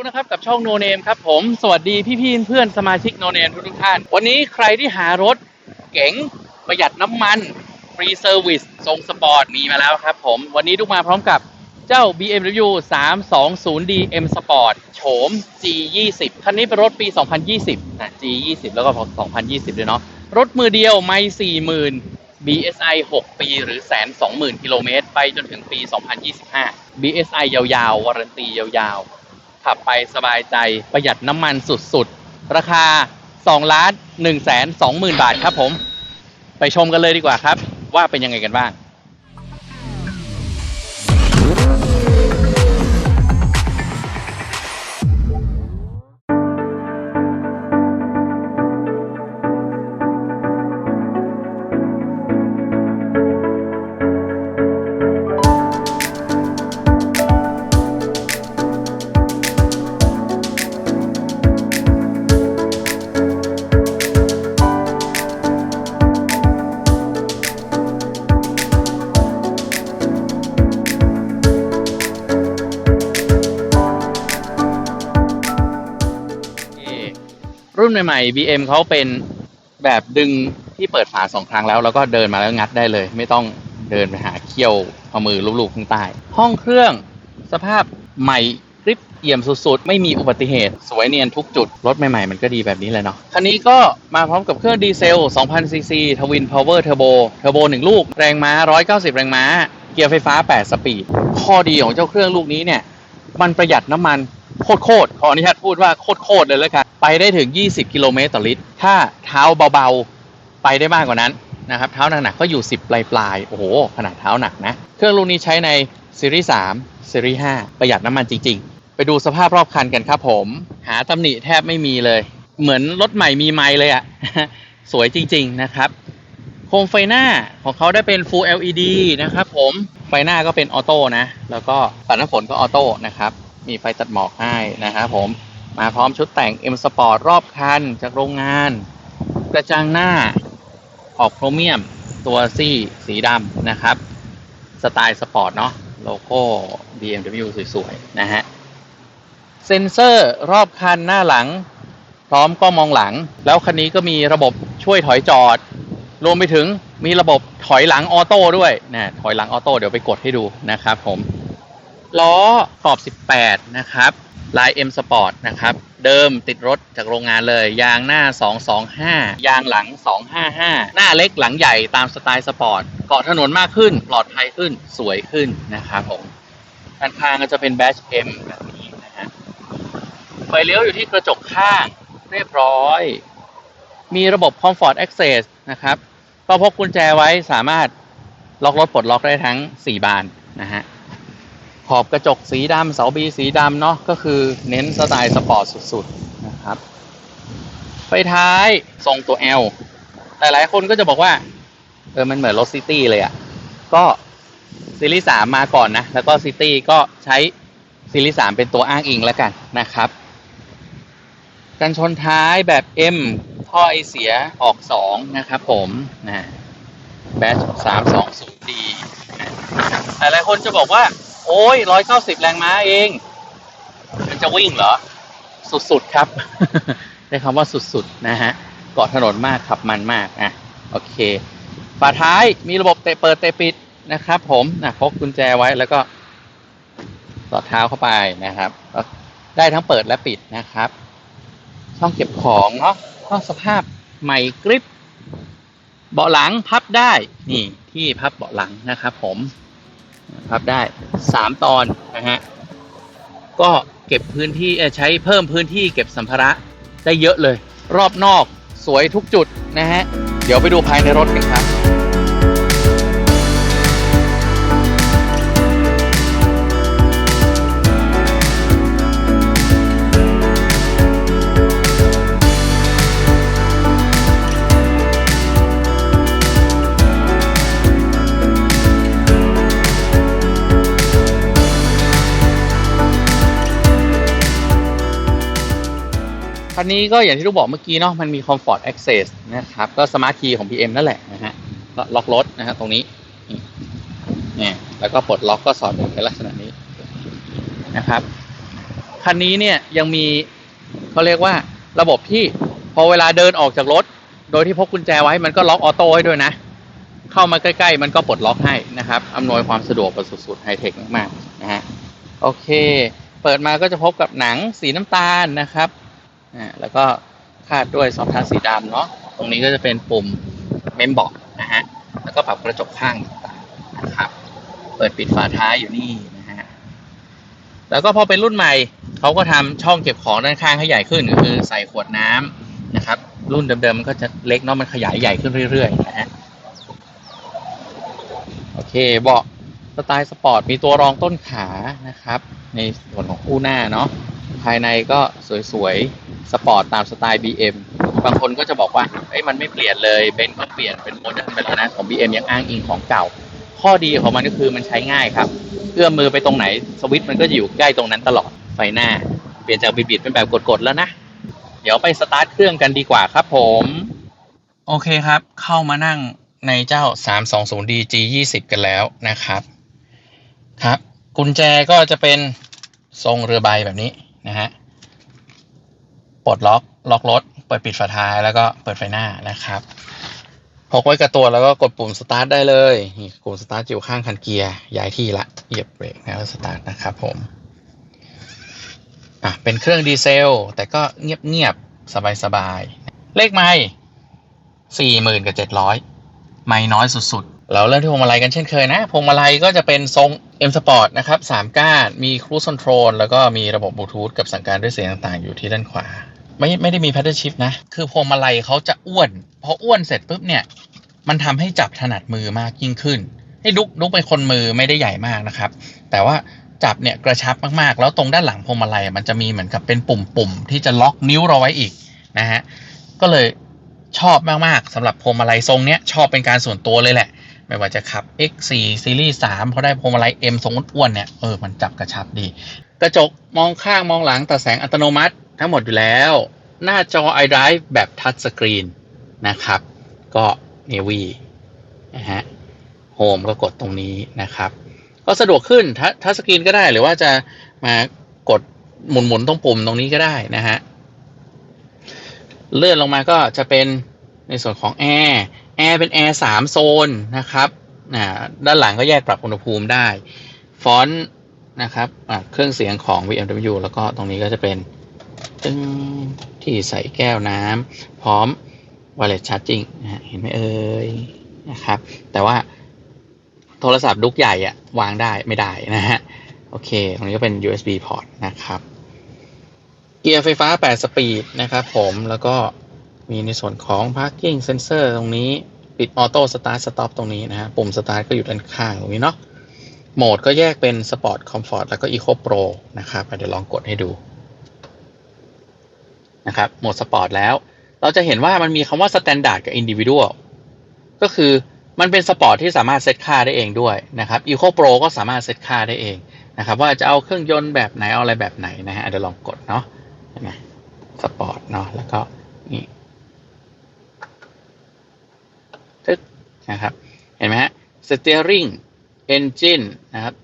กนะครับกับช่องโนเนมครับผมสวัสดีพี่ๆเพื่อนสมาชิกโนเนมทุกท่าน วันนี้ใครที่หารถเก๋งประหยัดน้ำมันฟรีเซอร์วิสทรงสปอร์ตมีมาแล้วครับผม วันนี้ทุกมาพร้อมกับเจ้า BMW 320D M Sport โฉม G20 คันนี้เป็นรถปี 2020นะ G20 แล้วก็ 2020 ด้วยเนาะรถมือเดียวไม่40,000 BSI 6 ปีหรือแสน20,000กิโลเมตร ไปจนถึงปี 2025 BSI ยาวๆ วารันตียาวๆ ขับไปสบายใจประหยัดน้ำมันสุดๆ ราคา2ล้าน1แสน20,000 บาทครับผม ไปชมกันเลยดีกว่าครับ ว่าเป็นยังไงกันบ้าง ใหม่ๆ BM เขาเป็นแบบดึงที่เปิดฝาสองครั้งแล้ว แล้วก็เดินมาแล้วงัดได้เลย ไม่ต้องเดินไปหาเขี้ยวเอามือลูบๆข้างใต้ ห้องเครื่องสภาพใหม่กริบเอี่ยมสุดๆ ไม่มีอุบัติเหตุ สวยเนียนทุกจุด รถใหม่ๆ มันก็ดีแบบนี้แหละเนาะคันนี้ก็มาพร้อมกับเครื่องดีเซล 2,000 ซีซีทวินพาวเวอร์เทอร์โบเทอร์โบ1ลูก แรงม้า 190 แรงม้า เกียร์ไฟฟ้า 8 สปีด ข้อดีของเจ้าเครื่องลูกนี้เนี่ย มันประหยัดน้ำมัน โคตรๆขออนุญาตพูดว่าโคตรๆเลยแล้วกันไปได้ถึง 20 กิโลเมตรต่อลิตร ถ้าเท้าเบาๆ ไปได้มากกว่านั้นนะครับ เท้าหนักๆก็อยู่ 10 ปลายๆโอ้โห ขนาดเท้าหนักนะ เครื่องลูกนี้ใช้ในซีรีส์3ซีรีส์5ประหยัดน้ำมันจริง ๆ ไปดูสภาพรอบคันกันครับผม หาตำหนิแทบไม่มีเลย เหมือนรถใหม่มีไมล์เลยอะสวยจริง ๆ นะครับ โคมไฟหน้าของเขาได้เป็น Full LED นะครับผม ไฟหน้าก็เป็นออโต้นะ แล้วก็ปัดน้ำฝนก็ออโต้นะครับ มีไฟตัดหมอกให้นะครับผมมาพร้อมชุดแต่ง M Sport รอบคันจากโรงงาน กระจังหน้าออกโครเมียมตัวซี่สีดำนะครับ สไตล์สปอร์ตเนาะโลโก้ BMW สวยๆ นะฮะ เซ็นเซอร์รอบคันหน้าหลัง พร้อมกล้องมองหลัง แล้วคันนี้ก็มีระบบช่วยถอยจอด รวมไปถึงมีระบบถอยหลังออโต้ด้วยนะถอยหลังออโต้เดี๋ยวไปกดให้ดูนะครับผม ล้อขอบ 18 นะครับลาย M Sport นะครับ เดิมติดรถจากโรงงานเลย ยางหน้า 225 ยางหลัง 255 หน้าเล็กหลังใหญ่ตามสไตล์สปอร์ต เกาะถนนมากขึ้น ปลอดภัยขึ้น สวยขึ้นนะครับผมด้านข้างก็จะเป็นแบช M แบบนี้นะฮะ ไฟเลี้ยวอยู่ที่กระจกข้าง เรียบร้อย มีระบบ Comfort Access นะครับ ก็พกกุญแจไว้สามารถล็อกรถปลดล็อกได้ทั้ง 4 บานนะฮะ ขอบกระจกสีดำเสาบีสีดำเนาะก็คือเน้นสไตล์สปอร์ตสุดๆนะครับไฟท้ายทรงตัว L หลายๆคนก็จะบอกว่าเออมันเหมือนรถซิตี้เลยอะ่ะก็ซีรีส์สามมาก่อนนะ แล้วก็ซิตี้ก็ใช้ซีรีส์สามเป็นตัวอ้างอิงแล้วกันนะครับกันชนท้ายแบบ M ท่อไอเสียออก 2 นะครับผมนะแบช320 d หลายๆคนจะบอกว่า โอ้ย190แรงม้าเอง มันจะวิ่งเหรอ สุดๆครับ ได้คำว่าสุดๆ นะฮะ เกาะถนนมากขับมันมาก อะ โอเค ฝาท้ายมีระบบเตะเปิดเตะปิดนะครับผมนะพกกุญแจไว้แล้วก็สอดเท้าเข้าไปนะครับ ได้ทั้งเปิดและปิดนะครับ ช่องเก็บของเนาะก็สภาพใหม่กริบเบาะหลังพับได้ นี่ที่พับเบาะหลังนะครับผม พับได้สามตอนนะฮะก็เก็บพื้นที่ใช้เพิ่มพื้นที่เก็บสัมภาระได้เยอะเลย รอบนอกสวยทุกจุดนะฮะเดี๋ยวไปดูภายในรถกันครับ คันนี้ก็อย่างที่ลูกบอกเมื่อกี้เนาะมันมี Comfort Access นะครับ ก็สมาร์ทคีย์ของ PM นั่นแหละนะฮะก็ล็อกรถนะฮะตรงนี้นี่เนี่ยแล้วก็ปลดล็อกก็สอดเป็นลักษณะนี้นะครับคันนี้เนี่ยยังมีเขาเรียกว่าระบบที่พอเวลาเดินออกจากรถ โดยที่พกกุญแจไว้มันก็ล็อกออโต้ให้ด้วยนะ เข้ามาใกล้ๆ มันก็ปลดล็อกให้นะครับอำนวยความสะดวกประสุดๆไฮเทคมากๆนะฮะโอเค เปิดมาก็จะพบกับหนังสีน้ำตาลนะครับ อ่าแล้วก็คาดด้วยซอฟท์ทัชสีดำเนาะตรงนี้ก็จะเป็นปุ่มเมมบอกนะฮะแล้วก็ปรับกระจกข้างต่างๆนะครับเปิดปิดฝาท้ายอยู่นี่นะฮะแล้วก็พอเป็นรุ่นใหม่เขาก็ทำช่องเก็บของด้านข้างให้ใหญ่ขึ้นก็คือใส่ขวดน้ำนะครับ รุ่นเดิมๆมันก็จะเล็กเนาะมันขยายใหญ่ขึ้นเรื่อยๆนะฮะโอเคเบาะสไตล์สปอร์ตมีตัวรองต้นขานะครับ ในส่วนของคู่หน้าเนาะ ภายในก็สวยๆ สปอร์ตตามสไตล์ BM บางคนก็จะบอกว่าเอ้ยมันไม่เปลี่ยนเลยเบนซ์ก็เปลี่ยนเป็นโมเดิร์นไปแล้วนะของ BM ยังอ้างอิงของเก่า ข้อดีของมันก็คือมันใช้ง่ายครับ เอื้อมมือไปตรงไหนสวิตช์มันก็จะอยู่ใกล้ตรงนั้นตลอดไฟหน้า เปลี่ยนจากบิดๆเป็นแบบกดๆแล้วนะ เดี๋ยวไปสตาร์ทเครื่องกันดีกว่าครับผม โอเคครับ เข้ามานั่งในเจ้า 320D G20 กันแล้วนะครับ ครับ กุญแจก็จะเป็นทรงเรือใบแบบนี้ นะฮะปลดล็อกล็อกรถเปิดปิดฝาท้ายแล้วก็เปิดไฟหน้านะครับพกไว้กับตัวแล้วก็กดปุ่มสตาร์ทได้เลยนี่ปุ่มสตาร์ทอยู่ข้างคันเกียร์ย้ายที่ละเหยียบเบรกแล้วสตาร์ทนะครับผมอะเป็นเครื่องดีเซล แต่ก็เงียบๆสบายๆเลขไม้สี่หมื่นกับเจ็ดร้อยไม่น้อยสุด เราเริ่มที่พวงมาลัยกันเช่นเคยนะ พวงมาลัยก็จะเป็นทรง M Sport นะครับสามก้าน มี Cruise Control แล้วก็มีระบบบลูทูธกับสั่งการด้วยเสียงต่างๆ อยู่ที่ด้านขวา ไม่ไม่ได้มี Paddle Shift นะ คือพวงมาลัยเขาจะอ้วน พออ้วนเสร็จปุ๊บเนี่ย มันทำให้จับถนัดมือมากยิ่งขึ้นให้ดุกดุกเป็นคนมือไม่ได้ใหญ่มากนะครับ แต่ว่าจับเนี่ยกระชับมากๆ แล้วตรงด้านหลังพวงมาลัยมันจะมีเหมือนกับเป็นปุ่มๆที่จะล็อกนิ้วเราไว้อีกนะฮะ ก็เลยชอบมากๆสำหรับพวงมาลัยทรงเนี้ยชอบเป็นการส่วนตัวเลยแหละ ไม่ว่าจะขับ X4 ซีรีส์3เพราะได้พวงมาลัย M ทรงอ้วนเนี่ยเออมันจับกระชับดี กระจกมองข้างมองหลังตัดแสงอัตโนมัติทั้งหมดอยู่แล้ว หน้าจอ iDrive แบบทัชสกรีนนะครับ ก็เนวีนะฮะโฮมก็กดตรงนี้นะครับ ก็สะดวกขึ้นทัทัชสกรีนก็ได้หรือว่าจะมากดหมุนๆตรงปุ่มตรงนี้ก็ได้นะฮะเลื่อนลงมาก็จะเป็นในส่วนของแอร์ แอร์เป็นแอร์สามโซนนะครับด้านหลังก็แยกปรับอุณหภูมิได้ ฟอนต์นะครับเครื่องเสียงของ BMW แล้วก็ตรงนี้ก็จะเป็นตึ้งที่ใส่แก้วน้ำพร้อม wireless charging เห็นไหมเอ่ยนะครับ แต่ว่าโทรศัพท์ลุกใหญ่อะวางได้ไม่ได้นะฮะ โอเค ตรงนี้ก็เป็น USB port นะครับ เกียร์ไฟฟ้า 8 สปีดนะครับผมแล้วก็มีในส่วนของ parking sensor ตรงนี้ ปิด auto start stop ตรงนี้นะฮะปุ่ม start ก็อยู่ด้านข้างตรงนี้เนาะโหมดก็แยกเป็น sport comfort แล้วก็ eco pro นะครับเดี๋ยวลองกดให้ดูนะครับโหมด sport แล้ว เราจะเห็นว่ามันมีคำว่า standard กับ individual ก็คือมันเป็นสปอร์ตที่สามารถเซตค่าได้เองด้วยนะครับ eco pro ก็สามารถเซตค่าได้เองนะครับว่าจะเอาเครื่องยนต์แบบไหน เอาอะไรแบบไหนนะฮะเดี๋ยวลองกดเนาะนไหมสปอร์ตเนาะแล้วก็นี่ทึก นะครับ เห็นไหมฮะสเต e ริงเอนจินนะครับ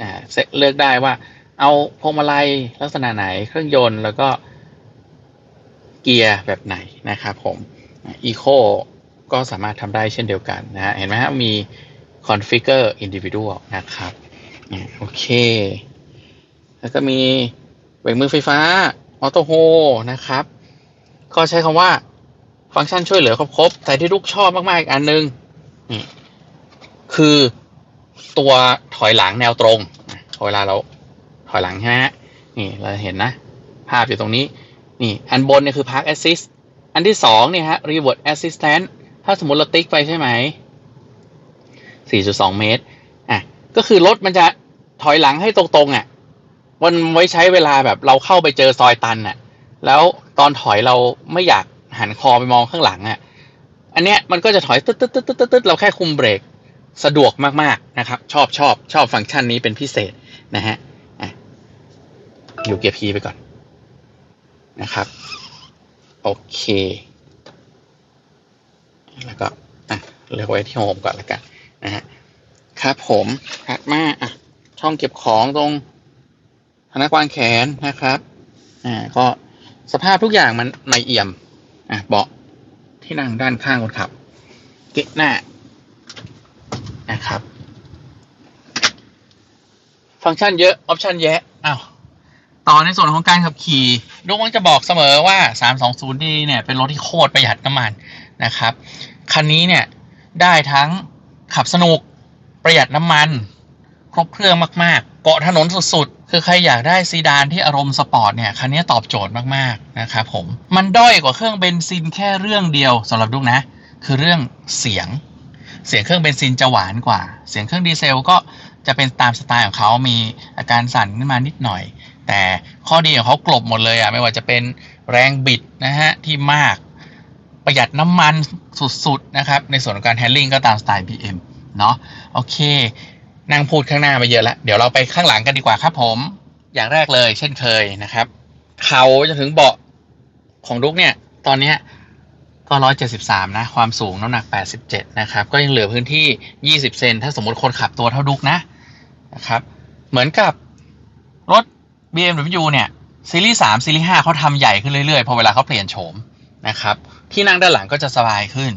อ่าเลือกได้ว่า เอาพวงมาลัยลักษณะไหนเครื่องยนต์แล้วก็เกียร์แบบไหนนะครับผมอีโคก็สามารถทำได้เช่นเดียวกันนะฮะเห็นไหมฮะมี configure individual นะครับอ่าโอเค แล้วก็มีเบรกมือไฟฟ้าออโต้โฮนะครับ ก็ใช้คำว่าฟังก์ชันช่วยเหลือครบๆแต่ที่ลูกชอบมาก ๆ อีกอันหนึง นี่ คือตัวถอยหลังแนวตรงเวลาเราถอยหลังใช่ไหมฮะนี่เราเห็นนะ ภาพอยู่ตรงนี้ นี่ อันบนเนี่ยคือ Park Assist อันที่สองเนี่ยฮะ Reward Assistant ถ้าสมมติเราติ๊กไปใช่ไหม 4.2 เมตร อะ ก็คือรถมันจะถอยหลังให้ตรงๆอะมันไว้ใช้เวลาแบบเราเข้าไปเจอซอยตันน่ะ แล้วตอนถอยเราไม่อยากหันคอไปมองข้างหลังอะ อันเนี้ยมันก็จะถอยตึ๊ดตึ๊ดตึ๊ดตึ๊ดตึ๊ดเราแค่คุมเบรกสะดวกมากๆนะครับ ชอบชอบชอบฟังก์ชันนี้เป็นพิเศษนะฮะอยู่เกียร์พีไปก่อนนะครับ โอเค แล้วก็อะเลือกไว้ที่โฮมก่อนล้วกันนะฮะครับผมถัดมาอะช่องเก็บของตรงพนักวางแขนนะครับอ่าก็สภาพทุกอย่างมันไม่เอี่ยมอะเบาะ ที่นั่งด้านข้างคนขับ เกะหน้านะครับ ฟังก์ชันเยอะ ออปชันแยะอ้าวต่อในส่วนของการขับขี่ลูกมักจะบอกเสมอว่า 320D เนี่ย เป็นรถที่โคตรประหยัดน้ำมันนะครับ คันนี้เนี่ย ได้ทั้งขับสนุกประหยัดน้ำมัน ครบเครื่องมากๆ เกาะถนนสุดๆ คือใครอยากได้ซีดานที่อารมณ์สปอร์ตเนี่ย คันนี้ตอบโจทย์มากๆ นะครับผม มันด้อยกว่าเครื่องเบนซินแค่เรื่องเดียวสำหรับลูกนะ คือเรื่องเสียง เสียงเครื่องเบนซินจะหวานกว่า เสียงเครื่องดีเซลก็จะเป็นตามสไตล์ของเขามีอาการสั่นขึ้นมานิดหน่อย แต่ข้อดีของเขากลบหมดเลยอะไม่ว่าจะเป็นแรงบิดนะฮะที่มากประหยัดน้ำมันสุดๆนะครับในส่วนของการแฮนดิ้งก็ตามสไตล์ BM เนาะโอเค นั่งพูดข้างหน้าไปเยอะแล้วเดี๋ยวเราไปข้างหลังกันดีกว่าครับผม อย่างแรกเลย เช่นเคยนะครับเขาจะถึงเบาะของดุกเนี่ย ตอนเนี้ยก็ร้อยเจ็ดสิบสามนะ ความสูงน้ำหนักแปดสิบเจ็ดนะครับ ก็ยังเหลือพื้นที่ยี่สิบเซนถ้าสมมติคนขับตัวเท่าดุกนะนะครับ เหมือนกับรถ BMW เนี่ยซีรีส์3ซีรีส์5เขาทำใหญ่ขึ้นเรื่อยๆ พอเวลาเขาเปลี่ยนโฉมนะครับ ที่นั่งด้านหลังก็จะสบายขึ้น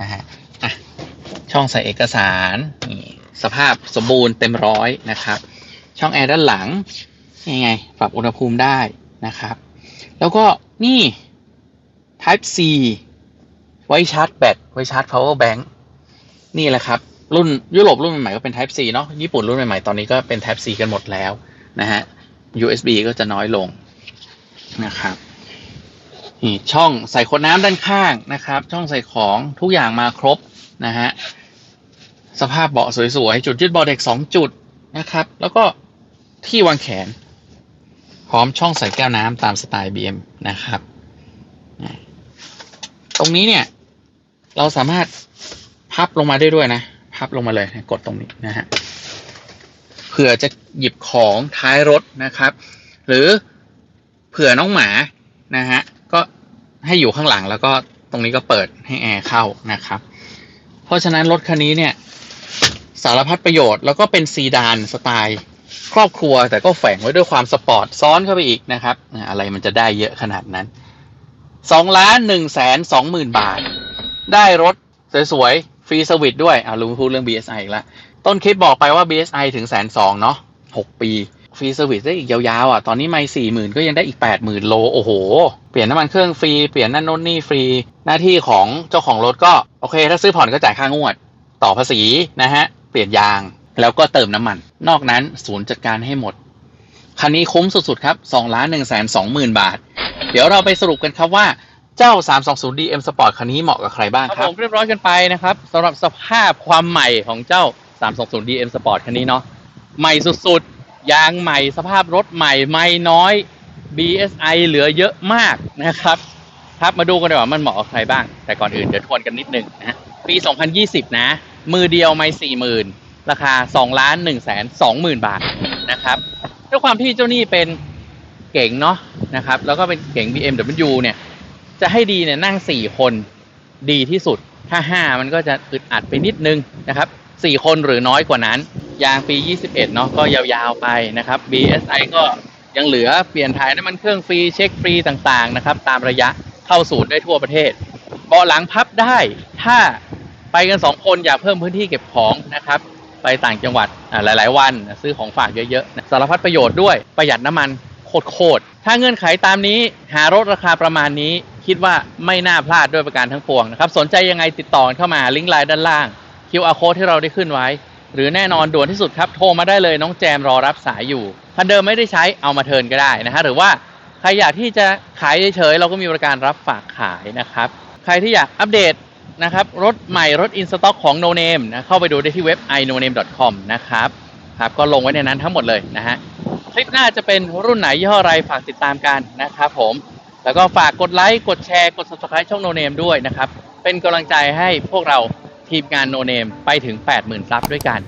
นะฮะอะช่องใส่เอกสารนี่ สภาพสมบูรณ์เต็มร้อยนะครับ ช่องแอร์ด้านหลังนี่ไง ปรับอุณหภูมิได้นะครับ แล้วก็นี่ Type C ไว้ชาร์จแบตไว้ชาร์จ power bank นี่แหละครับ รุ่นยุโรปรุ่นใหม่ก็เป็น Type C เนาะญี่ปุ่นรุ่นใหม่ๆตอนนี้ก็เป็น Type C กันหมดแล้วนะฮะ USB ก็จะน้อยลงนะครับนี่ช่องใส่ขวดน้ำด้านข้างนะครับ ช่องใส่ของทุกอย่างมาครบนะฮะ สภาพเบาะสวยๆ จุดยืดเบาะเด็กสองจุดนะครับ แล้วก็ที่วางแขน พร้อมช่องใส่แก้วน้ำตามสไตล์ BM นะครับ ตรงนี้เนี่ย เราสามารถพับลงมาได้ด้วยนะ พับลงมาเลยกดตรงนี้นะฮะเผื่อจะหยิบของท้ายรถนะครับ หรือเผื่อน้องหมานะฮะก็ให้อยู่ข้างหลังแล้วก็ตรงนี้ก็เปิดให้แอร์เข้านะครับ เพราะฉะนั้นรถคันนี้เนี่ย สารพัดประโยชน์ แล้วก็เป็นซีดานสไตล์ครอบครัวแต่ก็แฝงไว้ด้วยความสปอร์ตซ้อนเข้าไปอีกนะครับ อะไรมันจะได้เยอะขนาดนั้นสองล้านหนึ่งแสนสองหมื่นบาท ได้รถสวยๆ ฟรีสวิตด้วยอ่าลุงพูดเรื่อง BSI อีกแล้วต้นคลิปบอกไปว่า BSI ถึงแสนสองเนาะหกปี ฟรีเซอร์วิสได้อีกยาวๆอะ ตอนนี้ไม่สี่หมื่นก็ยังได้อีกแปดหมื่นโล โอ้โห เปลี่ยนน้ำมันเครื่องฟรี เปลี่ยนนั่นโน้นนี่ฟรี หน้าที่ของเจ้าของรถก็ โอเค ถ้าซื้อผ่อนก็จ่ายค่างวด ต่อภาษีนะฮะ เปลี่ยนยาง แล้วก็เติมน้ำมัน นอกนั้นศูนย์จัดการให้หมด คันนี้คุ้มสุดๆครับ2ล้าน1แสน2หมื่นบาท เดี๋ยวเราไปสรุปกันครับว่าเจ้า 320D M Sport คันนี้เหมาะกับใครบ้างครับผมเรียบร้อยกันไปนะครับสำหรับสภาพความใหม่ของเจ้า 320D M Sport คันนี้เนาะใหม่สุดๆ ยางใหม่สภาพรถใหม่ไม่น้อย BSI เหลือเยอะมากนะครับ ครับมาดูกันดีกว่ามันเหมาะกับใครบ้าง แต่ก่อนอื่นเดี๋ยวทวนกันนิดนึงนะปี 2020 นะ มือเดียวไม่40,000ราคา2ล้าน1แสน20,000บาทนะครับด้วยความที่เจ้านี่เป็นเก๋งเนาะนะครับ แล้วก็เป็นเก๋ง BMW เนี่ย จะให้ดีเนี่ยนั่ง4คนดีที่สุด ถ้า5มันก็จะอึดอัดไปนิดนึงนะครับ4คนหรือน้อยกว่านั้น ยางปี 21 เนาะก็ยาวๆไปนะครับ BSI ก็ยังเหลือเปลี่ยนถ่ายน้ำมันเครื่องฟรีเช็คฟรีต่างๆนะครับ ตามระยะเข้าศูนย์ได้ทั่วประเทศเบาะหลังพับได้ ถ้า ไปกัน2คนอยากเพิ่มพื้นที่เก็บของนะครับ ไปต่างจังหวัดหลาย ๆ วันซื้อของฝากเยอะๆสารพัดประโยชน์ด้วยประหยัดน้ำมันโคตรๆถ้าเงื่อนไขตามนี้หารถราคาประมาณนี้ คิดว่าไม่น่าพลาดด้วยประการทั้งปวงนะครับ สนใจยังไงติดต่อเข้ามาลิงก์ไลน์ด้านล่าง QR code ที่เราได้ขึ้นไว้ หรือแน่นอนด่วนที่สุดครับโทรมาได้เลยน้องแจมรอรับสายอยู่คันเดิมไม่ได้ใช้เอามาเทิร์นก็ได้นะฮะหรือว่าใครอยากที่จะขายเฉยๆเราก็มีบริการรับฝากขายนะครับ ใครที่อยากอัปเดต นะครับรถใหม่รถอินสต็อกของ No Name นะเข้าไปดูได้ที่เว็บ inoname.com นะครับครับก็ลงไว้ในนั้นทั้งหมดเลยนะฮะคลิปหน้าจะเป็นรุ่นไหนยี่ห้ออะไรฝากติดตามกันนะครับผมแล้วก็ฝากกดไลค์กดแชร์กด subscribe ช่อง No Name ด้วยนะครับ เป็นกำลังใจให้พวกเราทีมงาน No Name ไปถึง 80,000ซับด้วยกัน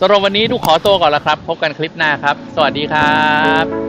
สำหรับวันนี้ทุกขอตัวก่อนแล้วครับ พบกันคลิปหน้าครับ สวัสดีครับ